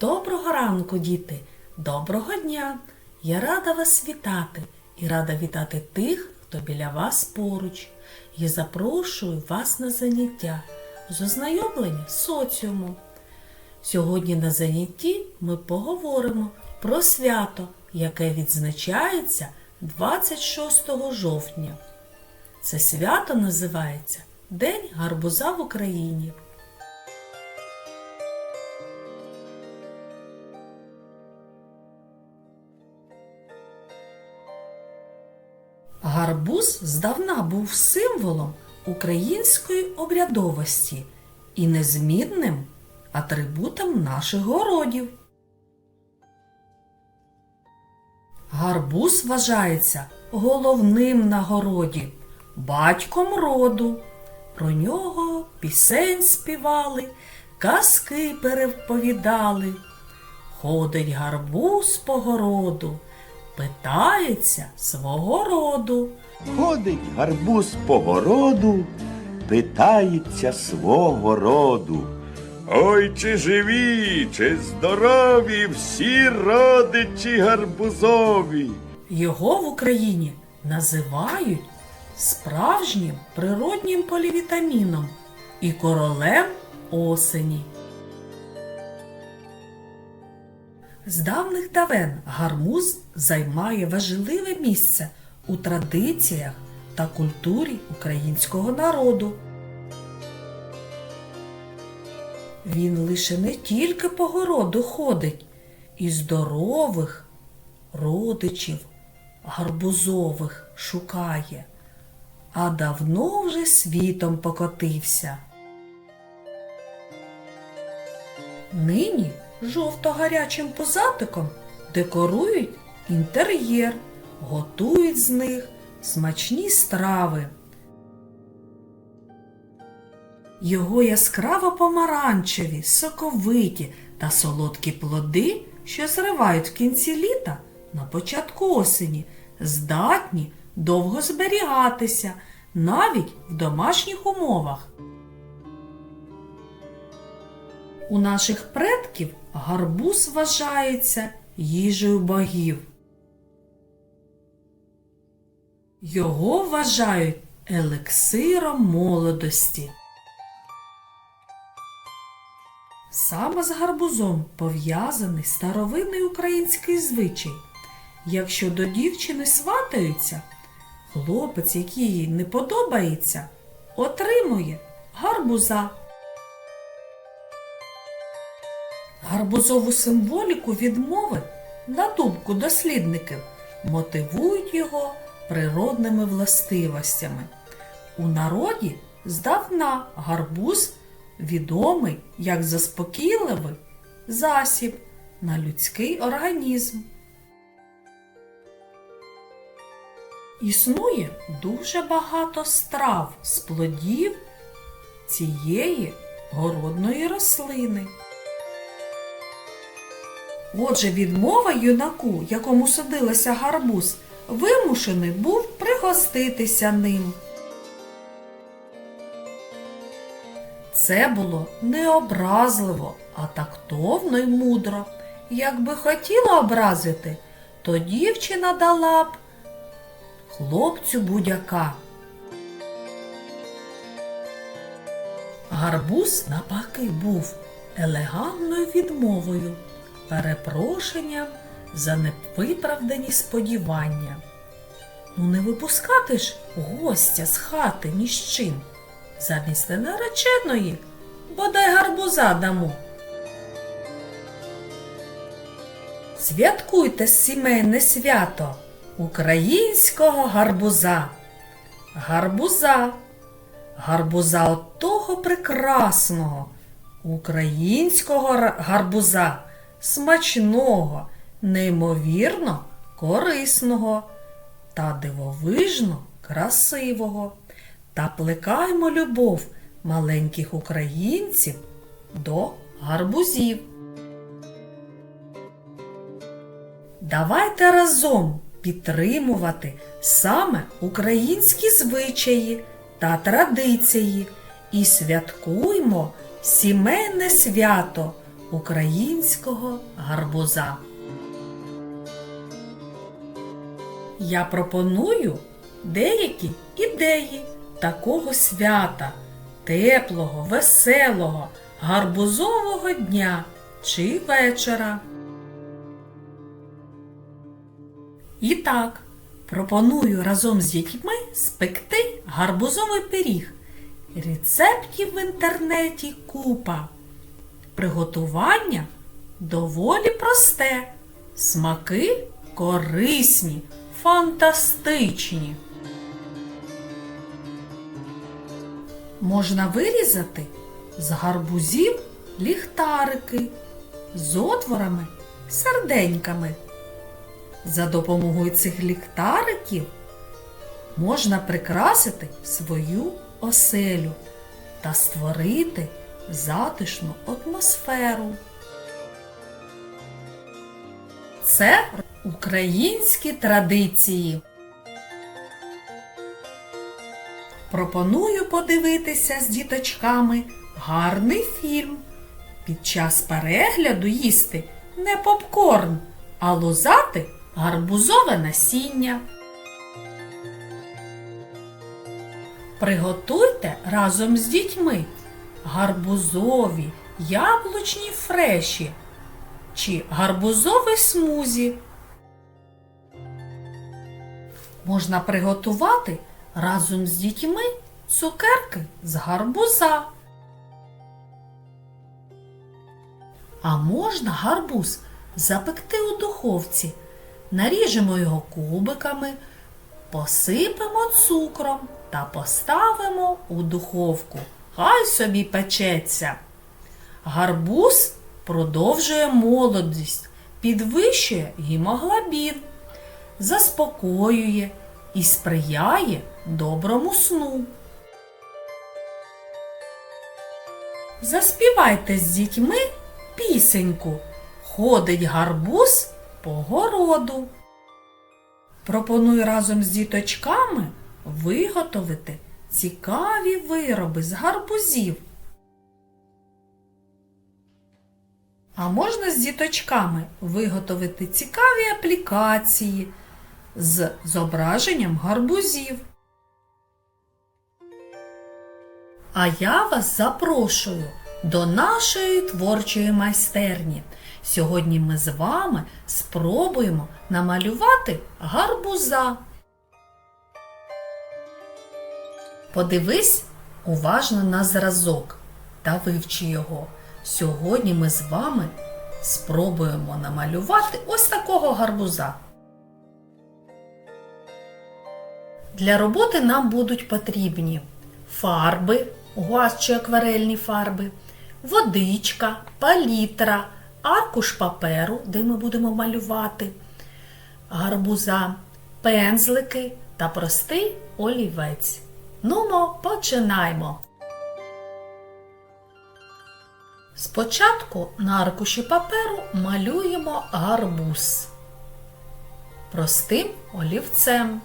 Доброго ранку, діти! Доброго дня! Я рада вас вітати і рада вітати тих, хто біля вас поруч. Я запрошую вас на заняття з ознайомлення з соціумом. Сьогодні на занятті ми поговоримо про свято, яке відзначається 26 жовтня. Це свято називається День гарбуза в Україні. Гарбуз здавна був символом української обрядовості і незмінним атрибутом наших городів. Гарбуз вважається головним на городі, батьком роду. Про нього пісень співали, казки переповідали. Ходить гарбуз по городу, питається свого роду. Ходить гарбуз по городу, питається свого роду. Ой, чи живі, чи здорові всі родичі гарбузові. Його в Україні називають справжнім природнім полівітаміном і королем осені. З давних давен гармуз займає важливе місце у традиціях та культурі українського народу. Він лише не тільки по городу ходить, і здорових родичів гарбузових шукає, а давно вже світом покотився. Нині жовто-гарячим позатиком декорують інтер'єр, готують з них смачні страви. Його яскраво помаранчеві, соковиті та солодкі плоди, що зривають в кінці літа на початку осені, здатні довго зберігатися навіть в домашніх умовах. У наших предків гарбуз вважається їжею богів. Його вважають елексиром молодості. Саме з гарбузом пов'язаний старовинний український звичай. Якщо до дівчини сватаються, хлопець, який їй не подобається, отримує гарбуза. Гарбузову символіку відмови, на думку дослідників, мотивують його природними властивостями. У народі здавна гарбуз відомий як заспокійливий засіб на людський організм. Існує дуже багато страв з плодів цієї городної рослини. Отже, відмова юнаку, якому садилася гарбуз, вимушений був пригоститися ним. Це було не образливо, а тактовно й мудро. Якби хотіла образити, то дівчина дала б хлопцю будяка. Гарбуз навпаки був елегантною відмовою, перепрошенням за невиправдані сподівання. Ну не випускати ж гостя з хати ні з чим. Замість нареченої бодай гарбуза дамо. Святкуйте сімейне свято українського гарбуза. Гарбуза, гарбуза от того прекрасного, українського гарбуза, смачного, неймовірно корисного та дивовижно красивого. Та плекаємо любов маленьких українців до гарбузів. Давайте разом підтримувати саме українські звичаї та традиції і святкуймо сімейне свято українського гарбуза. Я пропоную деякі ідеї такого свята, теплого, веселого, гарбузового дня чи вечора. І так, пропоную разом з дітьми спекти гарбузовий пиріг. Рецептів в інтернеті купа. Приготування доволі просте. Смаки корисні, фантастичні. Можна вирізати з гарбузів ліхтарики з отворами серденьками. За допомогою цих ліхтариків можна прикрасити свою оселю та створити затишну атмосферу. Це українські традиції. Пропоную подивитися з діточками гарний фільм. Під час перегляду їсти не попкорн, а лузати гарбузове насіння. Приготуйте разом з дітьми гарбузові, яблучні фреші чи гарбузовий смузі. Можна приготувати разом з дітьми цукерки з гарбуза. А можна гарбуз запекти у духовці. Наріжемо його кубиками, посипемо цукром та поставимо у духовку. Хай собі печеться. Гарбуз продовжує молодість, підвищує гемоглобін, заспокоює і сприяє доброму сну. Заспівайте з дітьми пісеньку. Ходить гарбуз по городу. Пропоную разом з діточками виготовити цікаві вироби з гарбузів. А можна з діточками виготовити цікаві аплікації з зображенням гарбузів. А я вас запрошую до нашої творчої майстерні. Сьогодні ми з вами спробуємо намалювати гарбуза. Подивись уважно на зразок та вивчи його. Сьогодні ми з вами спробуємо намалювати ось такого гарбуза. Для роботи нам будуть потрібні фарби, гуас чи акварельні фарби, водичка, палітра, аркуш паперу, де ми будемо малювати гарбуза, пензлики та простий олівець. Нумо, починаймо. Спочатку на аркуші паперу малюємо гарбуз простим олівцем.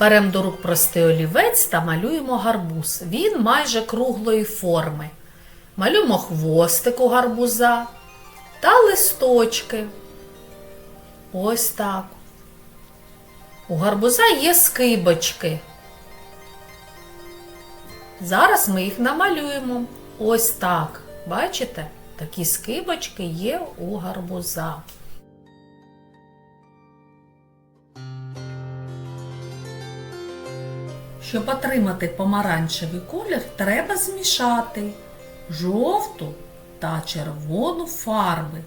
Беремо до рук простий олівець та малюємо гарбуз. Він майже круглої форми. Малюємо хвостик у гарбуза та листочки. Ось так. У гарбуза є скибочки. Зараз ми їх намалюємо. Ось так. Бачите? Такі скибочки є у гарбуза. Щоб отримати помаранчевий колір, треба змішати жовту та червону фарби.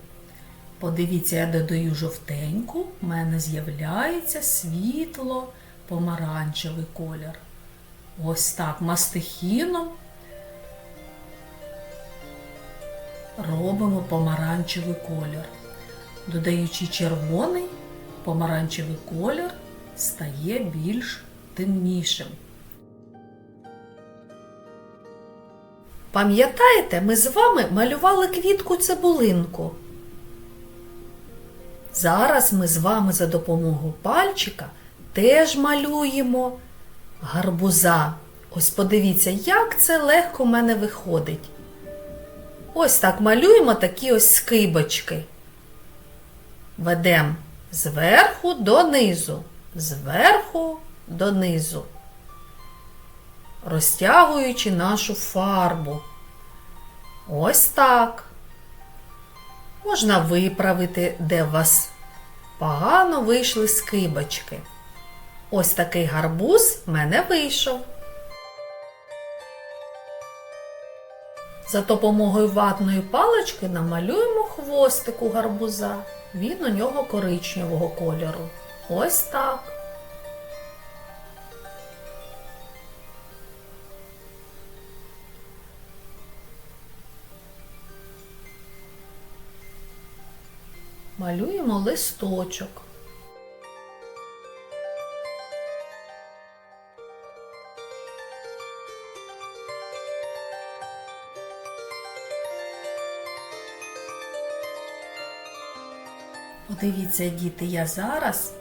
Подивіться, я додаю жовтеньку, в мене з'являється світло помаранчевий колір. Ось так мастихіном робимо помаранчевий колір. Додаючи червоний, помаранчевий колір стає більш темнішим. Пам'ятаєте, ми з вами малювали квітку цибулинку. Зараз ми з вами за допомогою пальчика теж малюємо гарбуза. Ось подивіться, як це легко в мене виходить. Ось так малюємо такі ось скибочки. Ведемо зверху донизу, зверху донизу, розтягуючи нашу фарбу. Ось так. Можна виправити, де у вас погано вийшли скибочки. Ось такий гарбуз в мене вийшов. За допомогою ватної палички намалюємо хвостик у гарбуза. Він у нього коричневого кольору. Ось так. Малюємо листочок. Подивіться, діти, я зараз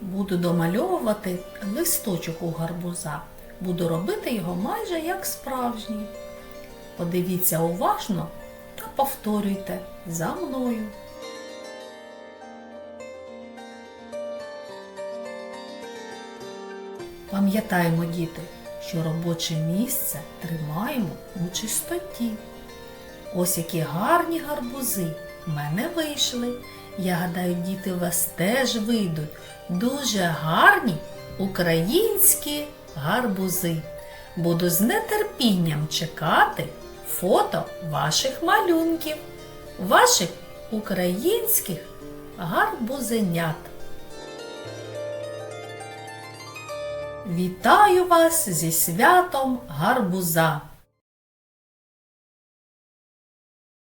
буду домальовувати листочок у гарбуза. Буду робити його майже як справжній. Подивіться уважно та повторюйте за мною. Пам'ятаємо, діти, що робоче місце тримаємо у чистоті. Ось які гарні гарбузи в мене вийшли. Я гадаю, діти у вас теж вийдуть дуже гарні українські гарбузи. Буду з нетерпінням чекати фото ваших малюнків, ваших українських гарбузенят. Вітаю вас зі святом гарбуза!